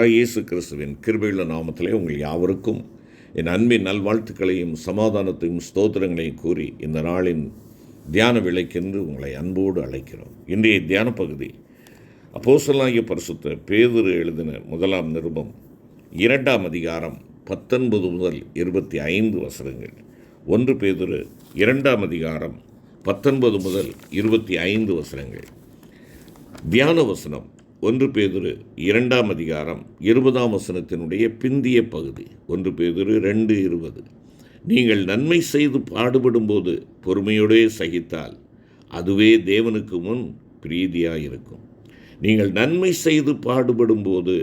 ஆண்டவராய் இயேசு கிறிஸ்துவின் கிருபையுள்ள நாமத்திலே உங்கள் யாவருக்கும் என் அன்பின் நல்வாழ்த்துக்களையும் சமாதானத்தையும் ஸ்தோத்திரங்களையும் கூறி இந்த நாளின் தியான விலைக்கென்று உங்களை அன்போடு அழைக்கிறோம். இன்றைய தியான பகுதி அப்போசலாகிய பரிசுத்த பேதுரு எழுதின முதலாம் நிருபம் இரண்டாம் அதிகாரம் பத்தொன்பது முதல் இருபத்தி ஐந்து வசனங்கள். ஒன்று பேதுரு இரண்டாம் அதிகாரம் பத்தொன்பது முதல் இருபத்தி ஐந்து வசனங்கள். தியான வசனம் ஒன்று பேதுரு இரண்டாம் அதிகாரம் இருபதாம் வசனத்தினுடைய பிந்திய பகுதி. ஒன்று பேதுரு ரெண்டு இருபது. நீங்கள் நன்மை செய்து பாடுபடும்போது பொறுமையோடே சகித்தால் அதுவே தேவனுக்கு முன் பிரீதியாயிருக்கும். நீங்கள் நன்மை செய்து பாடுபடும்போது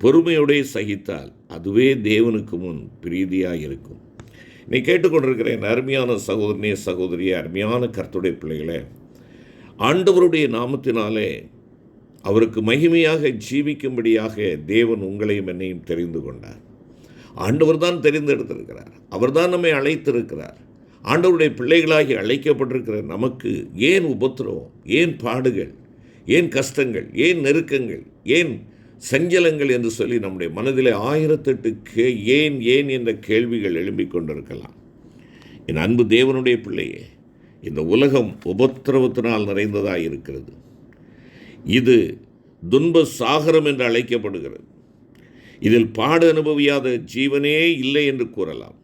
பொறுமையோடே சகித்தால் அதுவே தேவனுக்கு முன் பிரீதியாயிருக்கும். நீ கேட்டுக்கொண்டிருக்கிற என் அருமையான சகோதரனே சகோதரியே அருமையான கர்த்துடைய பிள்ளைகளே ஆண்டவருடைய நாமத்தினாலே அவருக்கு மகிமையாக ஜீவிக்கும்படியாக தேவன் உங்களையும் என்னையும் தெரிந்து கொண்டார். ஆண்டவர் தான் தெரிந்தெடுத்திருக்கிறார். அவர்தான் நம்மை அழைத்திருக்கிறார். ஆண்டவருடைய பிள்ளைகளாகி அழைக்கப்பட்டிருக்கிற நமக்கு ஏன் உபத்திரவம் ஏன் பாடுகள் ஏன் கஷ்டங்கள் ஏன் நெருக்கங்கள் ஏன் சஞ்சலங்கள் என்று சொல்லி நம்முடைய மனதில் ஆயிரத்தெட்டு கே ஏன் ஏன் என்ற கேள்விகள் எழும்பிக் கொண்டிருக்கலாம். என் அன்பு தேவனுடைய பிள்ளையே இந்த உலகம் உபத்திரவத்தினால் நிறைந்ததாக இருக்கிறது இது துன்ப சாகரம் என்று அழைக்கப்படுகிறது. இதில் பாடு அனுபவியாத ஜீவனே இல்லை என்று கூறலாம்.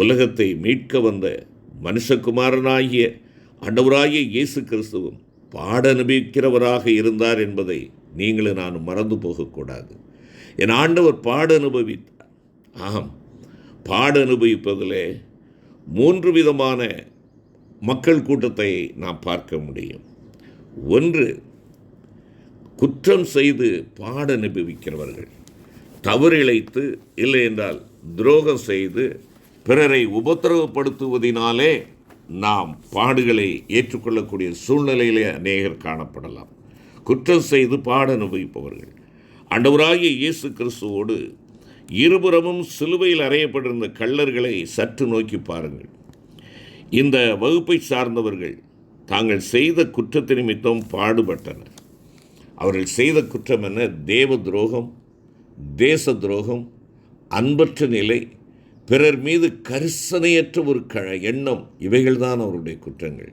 உலகத்தை மீட்க வந்த மனுஷகுமாரனாகிய அண்டவராகிய இயேசு கிறிஸ்துவும் பாட அனுபவிக்கிறவராக இருந்தார் என்பதை நீங்களும் நான் மறந்து போகக்கூடாது. என் ஆண்டவர் பாட அனுபவித்தார். ஆம் பாட அனுபவிப்பதிலே மூன்று விதமான மக்கள் கூட்டத்தை நாம் பார்க்க முடியும். ஒன்று குற்றம் செய்து பாட அனுபவிக்கிறவர்கள் தவறு இழைத்து இல்லை என்றால் துரோகம் செய்து பிறரை உபத்திரவப்படுத்துவதினாலே நாம் பாடுகளை ஏற்றுக்கொள்ளக்கூடிய சூழ்நிலையிலே அநேகர் காணப்படலாம். குற்றம் செய்து பாட அனுபவிப்பவர்கள் அண்டவராகிய இயேசு கிறிஸ்துவோடு இருபுறமும் சிலுவையில் அறையப்பட்டிருந்த கள்ளர்களை சற்று நோக்கி பாருங்கள். இந்த வகுப்பை சார்ந்தவர்கள் தாங்கள் செய்த குற்றத்தின் நிமித்தம் பாடுபட்டனர். அவர்கள் செய்த குற்றம் என்ன? தேவ துரோகம் தேச துரோகம் அன்பற்ற நிலை பிறர் மீது கரிசனையற்ற ஒரு க எண்ணம் இவைகள்தான் அவருடைய குற்றங்கள்.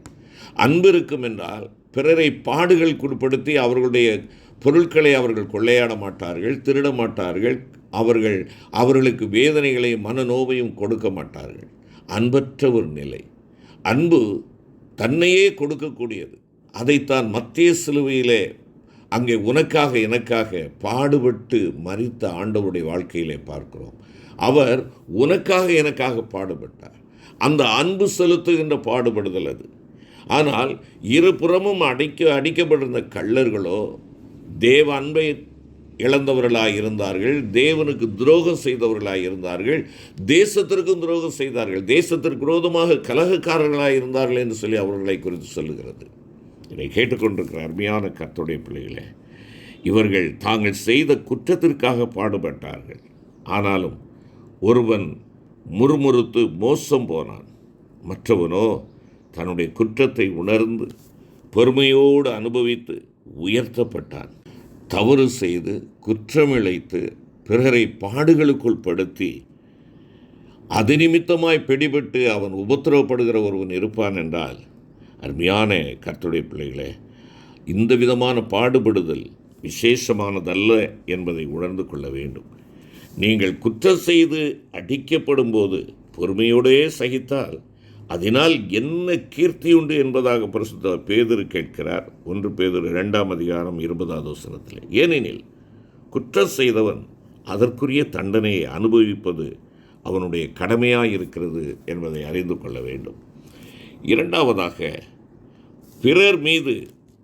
அன்பு இருக்கும் என்றால் பிறரை பாடுகள் குட்படுத்தி அவர்களுடைய பொருட்களை அவர்கள் கொள்ளையாட மாட்டார்கள் திருட மாட்டார்கள் அவர்கள் அவர்களுக்கு வேதனைகளை மனநோவையும் கொடுக்க மாட்டார்கள். அன்பற்ற ஒரு நிலை. அன்பு தன்னையே கொடுக்கக்கூடியது. அதைத்தான் மத்திய சிலுவையிலே அங்கே உனக்காக எனக்காக பாடுபட்டு மறித்த ஆண்டவருடைய வாழ்க்கையிலே பார்க்கிறோம். அவர் உனக்காக எனக்காக பாடுபட்டார். அந்த அன்பு செலுத்துகின்ற பாடுபடுதல் அது. ஆனால் இருபுறமும் அடிக்க அடிக்கப்பட்டிருந்த கள்ளர்களோ தேவ அன்பை இழந்தவர்களாக இருந்தார்கள் தேவனுக்கு துரோகம் செய்தவர்களாக இருந்தார்கள் தேசத்திற்கும் துரோகம் செய்தார்கள் தேசத்திற்கு விரோதமாக கலகக்காரர்களாக இருந்தார்கள் என்று சொல்லி அவர்களை குறித்து சொல்லுகிறது. இதை கேட்டுக்கொண்டிருக்கிற அருமையான கர்த்துடைய பிள்ளைகளே இவர்கள் தாங்கள் செய்த குற்றத்திற்காக பாடுபட்டார்கள். ஆனாலும் ஒருவன் முறுமுறுத்து மோசம் போனான். மற்றவனோ தன்னுடைய குற்றத்தை உணர்ந்து பொறுமையோடு அனுபவித்து உயர்த்தப்பட்டான். தவறு செய்து குற்றமிழைத்து பிறரை பாடுகளுக்குள் படுத்தி அது நிமித்தமாய் பிடிபட்டு அவன் உபத்திரவப்படுகிற ஒருவன் இருப்பான் என்றால் அருமையான கர்த்துடைய பிள்ளைகளே இந்த விதமான பாடுபடுதல் விசேஷமானதல்ல என்பதை உணர்ந்து கொள்ள வேண்டும். நீங்கள் குற்றம் செய்து அடிக்கப்படும் போது பொறுமையோடே சகித்தால் அதனால் என்ன கீர்த்தி உண்டு என்பதாக பிரசுத்த பேதரு கேட்கிறார். ஒன்று பேதர் இரண்டாம் அதிகாரம் இருபதாவது வசனத்தில் ஏனெனில் குற்றம் செய்தவன் அதற்குரிய தண்டனையை அனுபவிப்பது அவனுடைய கடமையாக இருக்கிறது என்பதை அறிந்து கொள்ள வேண்டும். இரண்டாவதாக பிறர் மீது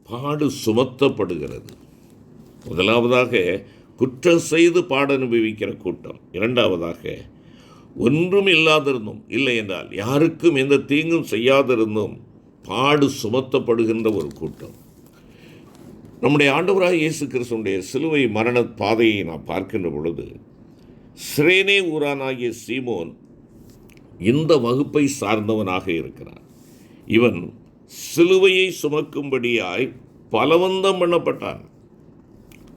பாடு சுமத்தப்படுகிறது. முதலாவதாக குற்றம் செய்து பாட அனுபவிக்கிற கூட்டம். இரண்டாவதாக ஒன்றும் இல்லாதிருந்தும் இல்லை என்றால் யாருக்கும் எந்த தீங்கும் செய்யாதிருந்தும் பாடு சுமத்தப்படுகின்ற ஒரு கூட்டம். நம்முடைய ஆண்டவராக இயேசு கிறிஸ்துடைய சிலுவை மரண பாதையை நாம் பார்க்கின்ற பொழுது சிரேனே ஊரானாகிய சீமோன் இந்த வகுப்பை சார்ந்தவனாக இருக்கிறான் இவன் சிலுவையை சுமக்கும்படியாய் பலவந்தம் பண்ணப்பட்டான்.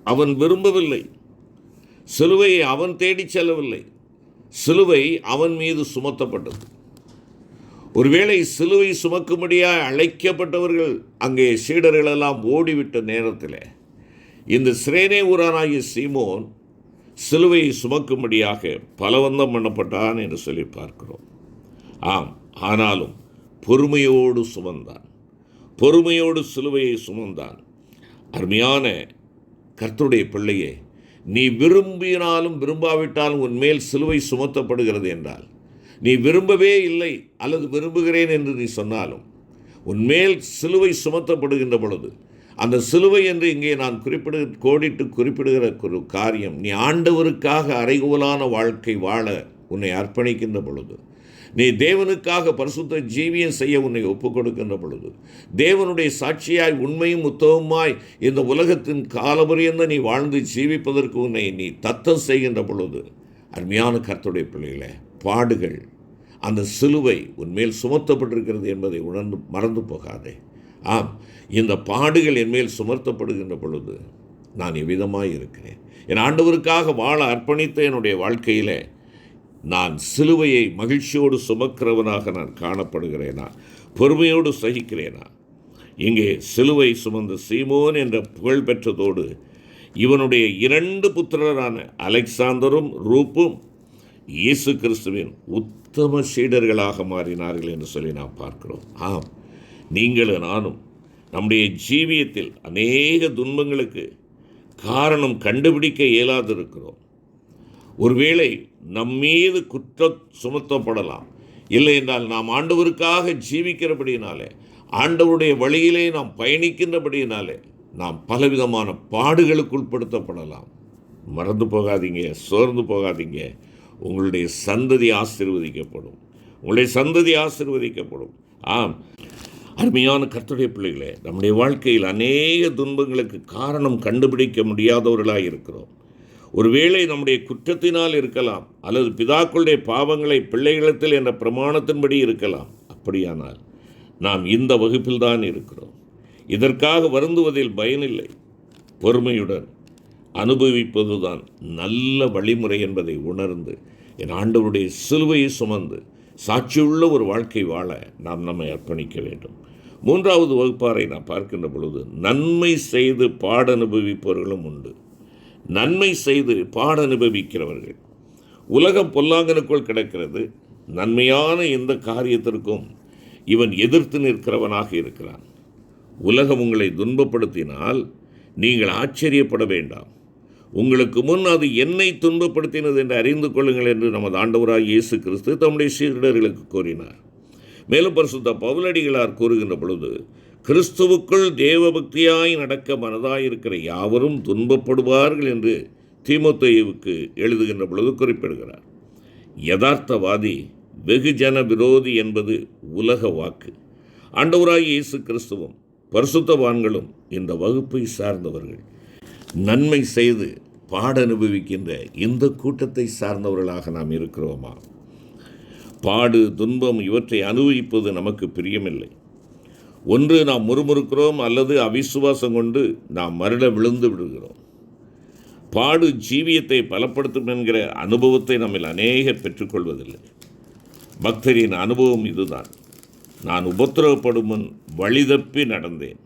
அவன் விரும்பவில்லை. சிலுவையை அவன் தேடிச் செல்லவில்லை. சிலுவை அவன் மீது சுமத்தப்பட்டது. ஒருவேளை சிலுவை சுமக்கும்படியாக அழைக்கப்பட்டவர்கள் அங்கே சீடர்களெல்லாம் ஓடிவிட்ட நேரத்தில் இந்த சிரேனே ஊரானாகிய சீமோன் சிலுவையை சுமக்கும்படியாக பலவந்தம் பண்ணப்பட்டான் என்று சொல்லி பார்க்கிறோம். ஆம் ஆனாலும் பொறுமையோடு சுமந்தான். பொறுமையோடு சிலுவையை சுமந்தான். அருமையான கர்த்தருடைய பிள்ளையே நீ விரும்பினாலும் விரும்பாவிட்டாலும் உன்மேல் சிலுவை சுமத்தப்படுகிறது என்றால் நீ விரும்பவே இல்லை அல்லது விரும்புகிறேன் என்று நீ சொன்னாலும் உன்மேல் சிலுவை சுமத்தப்படுகின்ற பொழுது அந்த சிலுவை என்று இங்கே நான் குறிப்பிடு கோடிட்டு குறிப்பிடுகிற ஒரு காரியம் நீ ஆண்டவருக்காக அறைகோலான வாழ்க்கை வாழ உன்னை அர்ப்பணிக்கின்ற பொழுது நீ தேவனுக்காக பரிசுத்த ஜீவியம் செய்ய உன்னை ஒப்புக் கொடுக்கின்ற பொழுது தேவனுடைய சாட்சியாய் உண்மையும் உத்தவமாய் இந்த உலகத்தின் காலபரியந்த நீ வாழ்ந்து ஜீவிப்பதற்கு உன்னை நீ தத்தம் செய்கின்ற பொழுது அருமையான கர்த்தருடைய பிள்ளைகளை பாடுகள் அந்த சிலுவை உன்மேல் சுமத்தப்பட்டிருக்கிறது என்பதை உணர்ந்து மறந்து போகாதே. ஆம் இந்த பாடுகள் என்மேல் சுமர்த்தப்படுகின்ற பொழுது நான் எவ்விதமாக இருக்கிறேன்? என் ஆண்டவருக்காக வாழ அர்ப்பணித்த என்னுடைய வாழ்க்கையில் நான் சிலுவையை மகிழ்ச்சியோடு சுமக்கிறவனாக நான் காணப்படுகிறேனா? பொறுமையோடு சகிக்கிறேனா? இங்கே சிலுவை சுமந்த சீமோன் என்ற புகழ் பெற்றதோடு இவனுடைய இரண்டு புத்திரரான அலெக்சாந்தரும் ரூப்பும் இயேசு கிறிஸ்துவின் உத்தம சீடர்களாக மாறினார்கள் என்று சொல்லி நாம் பார்க்கிறோம். ஆம் நீங்களும் நானும் நம்முடைய ஜீவியத்தில் அநேக துன்பங்களுக்கு காரணம் கண்டுபிடிக்க இயலாதிருக்கிறோம். ஒருவேளை நம்மீது குற்றம் சுமத்தப்படலாம். இல்லை என்றால் நாம் ஆண்டவருக்காக ஜீவிக்கிறபடியினாலே ஆண்டவருடைய வழியிலே நாம் பயணிக்கின்றபடியினாலே நாம் பலவிதமான பாடுகளுக்கு உட்படுத்தப்படலாம். மறந்து போகாதீங்க சோர்ந்து போகாதீங்க. உங்களுடைய சந்ததி ஆசிர்வதிக்கப்படும். உங்களுடைய சந்ததி ஆசிர்வதிக்கப்படும். ஆம். அருமையான கர்த்தருடைய பிள்ளைகளே நம்முடைய வாழ்க்கையில் அநேக துன்பங்களுக்கு காரணம் கண்டுபிடிக்க முடியாதவர்களாக இருக்கிறோம் ஒருவேளை நம்முடைய குற்றத்தினால் இருக்கலாம் அல்லது பிதாக்களுடைய பாவங்களை பிள்ளைகளத்தில் என்ற பிரமாணத்தின்படி இருக்கலாம். அப்படியானால் நாம் இந்த வகுப்பில் தான் இருக்கிறோம். இதற்காக வருந்துவதில் பயனில்லை. பொறுமையுடன் அனுபவிப்பதுதான் நல்ல வழிமுறை என்பதை உணர்ந்து என் ஆண்டவருடைய சிலுவையை சுமந்து சாட்சியுள்ள ஒரு வாழ்க்கை வாழ நாம் நம்மை அர்ப்பணிக்க வேண்டும். மூன்றாவது வகுப்பாரை நான் பார்க்கின்ற பொழுது நன்மை செய்து பாட அனுபவிப்பவர்களும் உண்டு. நன்மை செய்து பாட அனுபவிக்கிறவர்கள். உலகம் பொல்லாங்கனுக்குள் கிடக்கிறது. நன்மையான எந்த காரியத்திற்கும் இவன் எதிர்த்து நிற்கிறவனாக இருக்கிறான். உலகம் உங்களை துன்பப்படுத்தினால் நீங்கள் ஆச்சரியப்பட வேண்டாம். உங்களுக்கு முன் அது என்னை துன்பப்படுத்தினது என்று அறிந்து கொள்ளுங்கள் என்று நமது ஆண்டவராக இயேசு கிறிஸ்து தம்முடைய சீடர்களுக்கு கூறினார். மேலும் பரிசுத்த பவுலடிகளார் கூறுகின்ற பொழுது கிறிஸ்துவுக்குள் தேவபக்தியாய் நடக்க மனதாயிருக்கிற யாவரும் துன்பப்படுவார்கள் என்று தீமோத்தேயுவுக்கு எழுதுகின்ற பொழுது குறிப்பிடுகிறார். யதார்த்தவாதி வெகுஜன விரோதி என்பது உலக வாக்கு. ஆண்டவராய் இயேசு கிறிஸ்துவும் பரிசுத்தவான்களும் இந்த வகுப்பை சார்ந்தவர்கள். நன்மை செய்து பாட அனுபவிக்கின்ற இந்த கூட்டத்தை சார்ந்தவர்களாக நாம் இருக்கிறோமா? பாடு துன்பம் இவற்றை அனுபவிப்பது நமக்கு பிரியமில்லை. ஒன்று நாம் முறுமுறுக்கிறோம் அல்லது அவிசுவாசம் கொண்டு நாம் மருட விழுந்து விடுகிறோம். பாடு ஜீவியத்தை பலப்படுத்தும் என்கிற அனுபவத்தை நம்மில் அநேகர் பெற்றுக்கொள்வதில்லை. பக்தரின் அனுபவம் இதுதான். நான் உபத்திரவப்படும் முன் வழிதப்பி நடந்தேன்.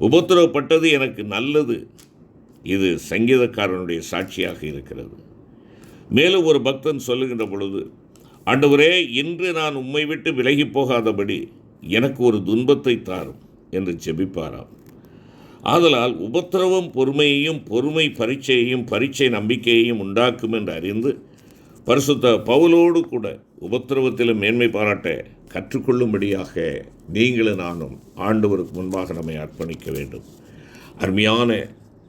உபத்திரவப்பட்டது எனக்கு நல்லது. இது சங்கீதக்காரனுடைய சாட்சியாக இருக்கிறது. மேலும் ஒரு பக்தன் சொல்லுகின்ற பொழுது ஆண்டவரே இன்று நான் உம்மை விட்டு விலகி போகாதபடி எனக்கு ஒரு துன்பத்தை தாரும் என்று செபிப்பாராம் ஆதலால் உபத்திரவம் பொறுமையையும் பொறுமை பரீட்சையையும் பரீட்சை நம்பிக்கையையும் உண்டாக்கும் என்று அறிந்து பரிசுத்த பவுலோடு கூட உபத்திரவத்திலும் மேன்மை பாராட்ட கற்றுக்கொள்ளும்படியாக நீங்களும் நானும் ஆண்டவருக்கு முன்பாக நம்மை அர்ப்பணிக்க வேண்டும். அருமையான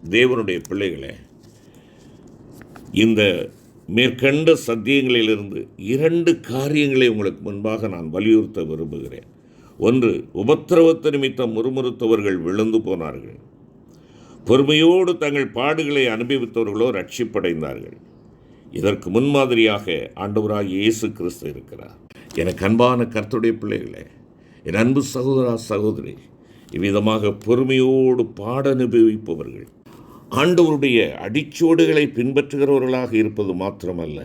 தேவனுடைய பிள்ளைகளை இந்த மேற்கண்ட சத்தியங்களிலிருந்து இரண்டு காரியங்களை உங்களுக்கு முன்பாக நான் வலியுறுத்த விரும்புகிறேன். ஒன்று உபத்திரவத்து நிமித்தம் முறுமுறுத்தவர்கள் விழுந்து போனார்கள். பொறுமையோடு தங்கள் பாடுகளை அனுபவித்தவர்களோ ரட்சிப்படைந்தார்கள். இதற்கு முன்மாதிரியாக ஆண்டவராக இயேசு கிறிஸ்து இருக்கிறார். எனக்கு அன்பான கர்த்துடைய பிள்ளைகளே என் அன்பு சகோதரா சகோதரி இவ்விதமாக பொறுமையோடு பாட அனுபவிப்பவர்கள் ஆண்டவருடைய அடிச்சுவடுகளை பின்பற்றுகிறவர்களாக இருப்பது மாத்திரமல்ல.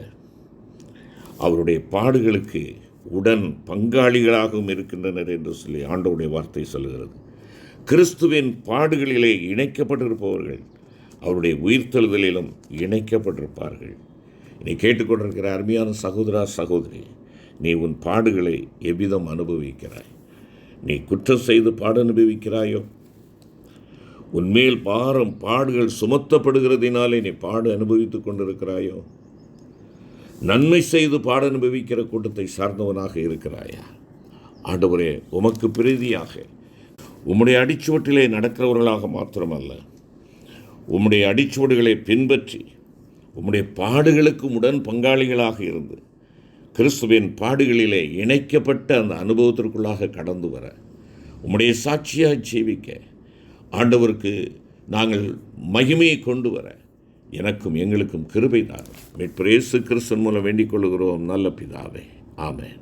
அவருடைய பாடுகளுக்கு உடன் பங்காளிகளாகவும் இருக்கின்றனர் என்று சொல்லி ஆண்டவுடைய வார்த்தை சொல்கிறது கிறிஸ்துவின் பாடுகளிலே இணைக்கப்பட்டிருப்பவர்கள் அவருடைய உயிர்த்தெழுதலிலும் இணைக்கப்பட்டிருப்பார்கள். நீ கேட்டுக்கொண்டிருக்கிற அருமையான சகோதரா சகோதரி நீ உன் பாடுகளை எவ்விதம் அனுபவிக்கிறாய்? நீ குற்றம் செய்து பாடு அனுபவிக்கிறாயோ? உன்மேல் பாரம் பாடுகள் சுமத்தப்படுகிறதினாலே நீ பாடு அனுபவித்துக் கொண்டிருக்கிறாயோ? நன்மை செய்து பாட அனுபவிக்கிற கூட்டத்தை சார்ந்தவனாக இருக்கிறாயா. ஆண்டவரே உமக்கு பிரீதியாக. உம்முடைய அடிச்சுவட்டிலே நடக்கிறவர்களாக மாத்திரமல்ல. உம்முடைய அடிச்சுவடுகளை பின்பற்றி உம்முடைய பாடுகளுக்கும் உடன் பங்காளிகளாக இருந்து கிறிஸ்துவின் பாடுகளிலே இணைக்கப்பட்ட அந்த அனுபவத்திற்குள்ளாக கடந்து வர உம்முடைய சாட்சியாக ஜீவிக்க ஆண்டவருக்கு நாங்கள் மகிமையை கொண்டு வர எனக்கும் எங்களுக்கும் கிருபை தான் மீட்பிரேசு கிறிஸ்தன் மூலம் வேண்டிக் கொள்கிறோம் நல்ல பிதாவே. ஆமேன்.